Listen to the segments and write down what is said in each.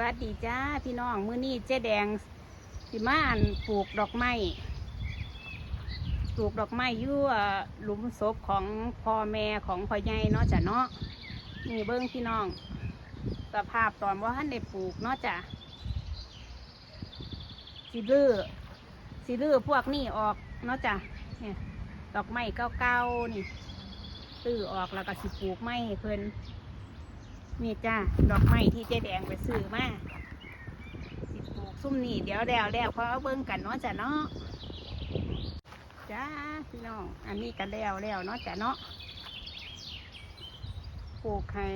วัสดีจ้าพี่น้องมื้อนี้เจ๊แดงสิมาอันปลูกดอกไม้ปลูกดอกไม้ยู่เอ่อหลุมศพของพ่อแม่ของพ่อใหญ่เนาะจ้ะเนาะนี่เบิ้งพี่น้องสภาพตอนว่าท่านได้ปลูกเนาะจ้ะสิลือสิลือพวกนี้ออกเนาะจ้ะเนี่ยดอกไม้เก่าๆนี่ตื้อออกแล้วก็สิปลูกไม้เพิ่น นี่จ้าดอกไม้ที่เจ๊แดงไปซื้อมาสิปลูกซุ่มนี่เดี๋ยวแล้วแล้วเพราะเบิ่งกันเนาะจ้ะเนาะจ้าพี่น้องอันนี้กันแล้วแล้วเนาะจ้ะเนาะปลูกให้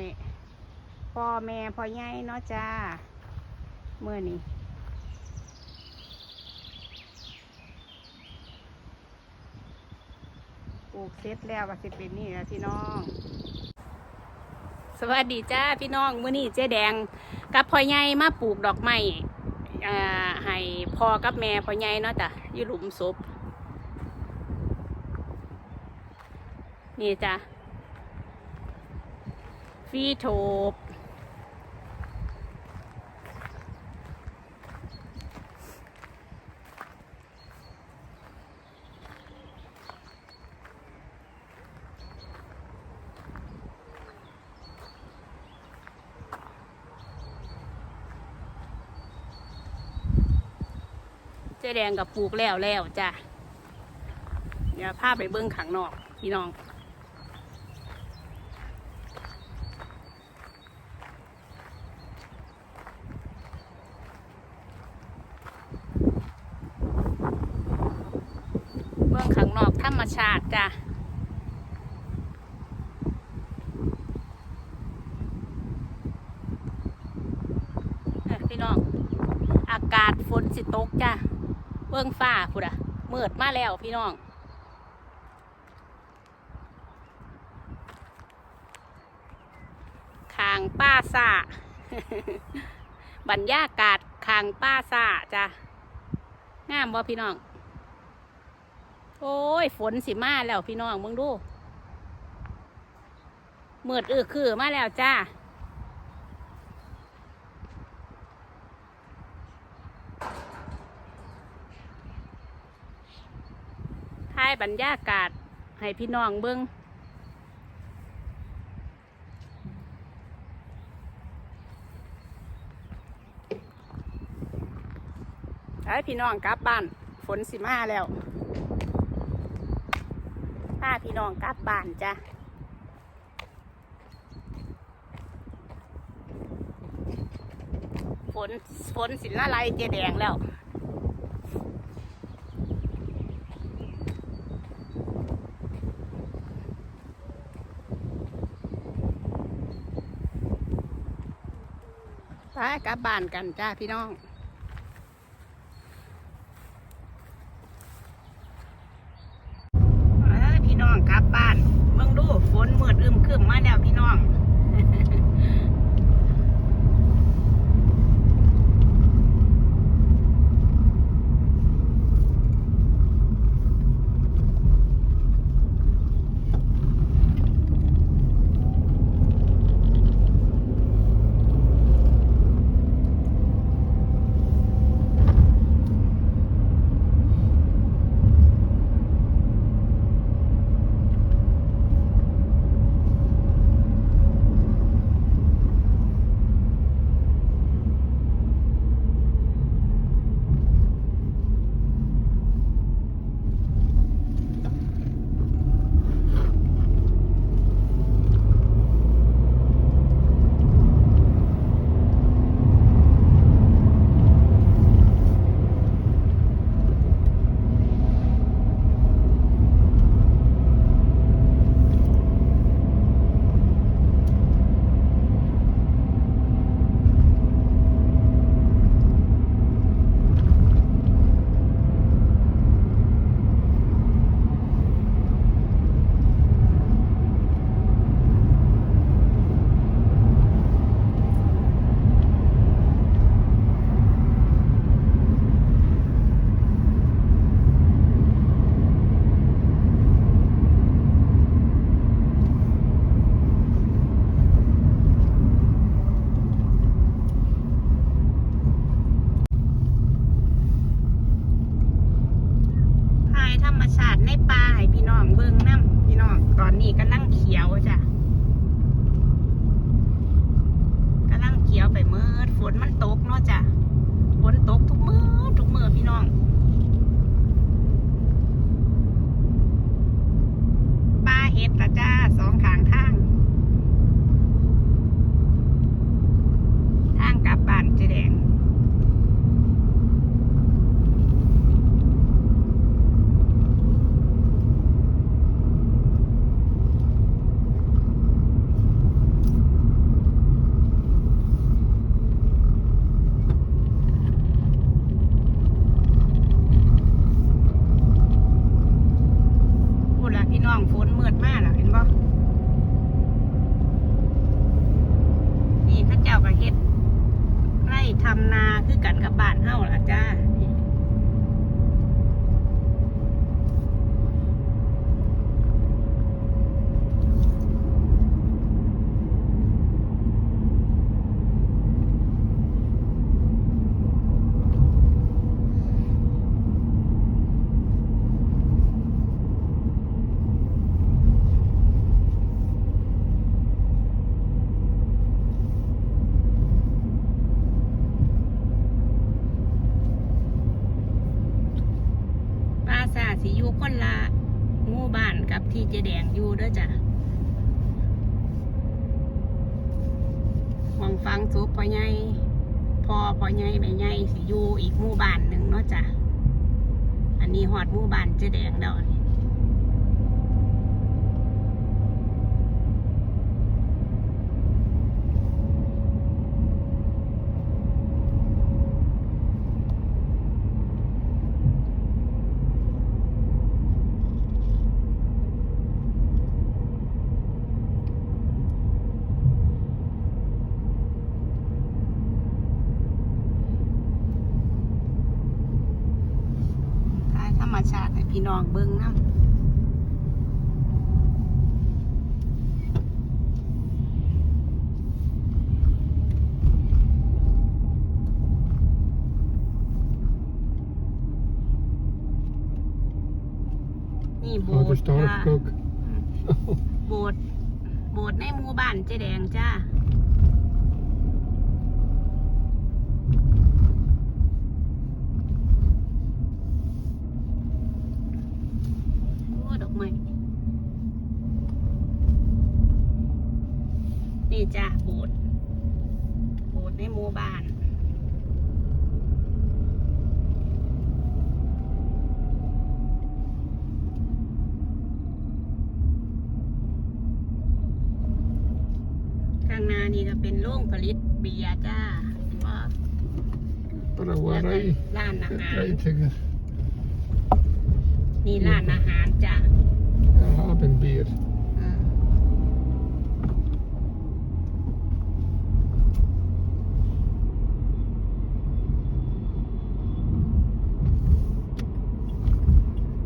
พ่อแม่พ่อใหญ่เนาะจ้าเมื่อนี้ปลูกเสร็จแล้วก็สิเป็นนี่แหละพี่น้อง สวัสดีจ้าพี่น้องมื้อนี้เจ๊แดงกับพ่อใหญ่มาปลูกดอกไม้ให้พ่อกับแม่พ่อใหญ่เนาะจ้ะอยู่หลุมศพนี่จ้ะฟีโทบ จ๊แดงกับปลูกแล้วแล้วจ้ะเดี๋ยวพาไปเบิ้งขังนอกพี่น้องเบื้องข้างนอกธรรมชาติจ้ะพี่น้อง อากาศฝนสิตกจ้ะ เบื้องฟ้าพุดอะเมืดมาแล้วพี่น้อง คางป้าซาบรรยากาศคางป้าซาจ้ะงามบ่พี่น้อง โอ้ย ฝนสิมาแล้วพี่น้องมึงดูเมืดอือคือมาแล้วจ้า ถ่ายบรรยากาศให้พี่น้องเบิ้งให้พี่น้องกลับบ้าน ฝนสิมาแล้วพาพี่น้องกลับบ้านจ้ะฝนฝนสิละลายเจแดงแล้วากลับบ้านกันจ้าพี่น้อง ดงอยู่เด้อจ้ะหวังฟังสุพ่อใหญ่พ่อพ่อใหญ่แม่ใหญ่สิอยู่อีกหมู่บ้านหนึ่งเนาะจ้ะ อันนี้หอดหมู่บ้านเจแดงแล้วนี่ ถ่ายธรรมชาติให้พี่ น้องเบิ่งน้ำนี่โบ Oh, ส de ถ์จ้า stork ook. โบสถ์โบสถ์ในหมู่บ้านเจ๊แดงจ้า โอ้ดอกไม้นี่จ้าโบสถ์โบสถ์ในหมู่บ้าน ข้างหน้านี่ก็เป็นโรง ผลิตเบียร์จ้าเห็นบ่ Brouwerij. ร้านอาหาร Eitingen. นี่ร้านอาหารจ้ะ Ja, Habenbier. อืม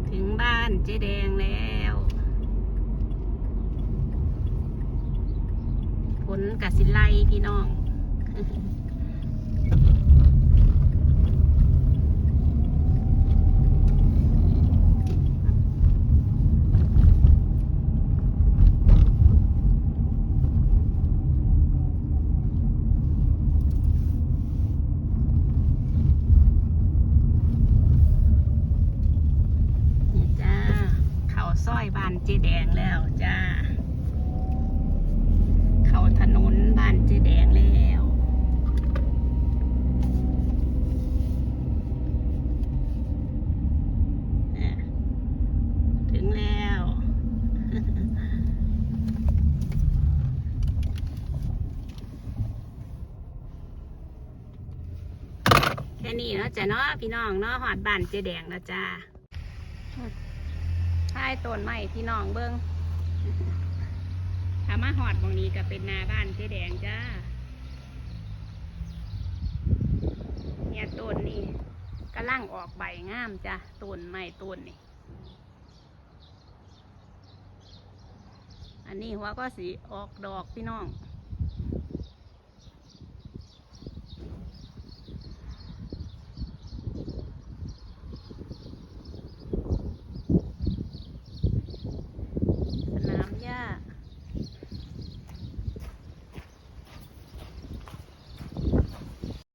ถึงบ้านเจ๊แดงแล้ว ผลกสิไลพี่น้องนี่จ้าเขาซอยบ้านเจแดงแล้วจ้าถนนบ้านเจแดงแล้วถึงแล้ว แค่นี้เนาะจ้ะเนาะพี่น้องเนาะหอดบ้านเจแดงแล้วจ้าท้ายต้นไม้พี่น้องเบิ้ง ถ้ามาหอดบางนี้ก็เป็นนาบ้านเจ๊แดงจ้า เนี่ยต้นนี่กำลังออกใบงามจ้ะต้นใหม่ต้นนี่ อันนี้หัวก็สีออกดอกพี่น้อง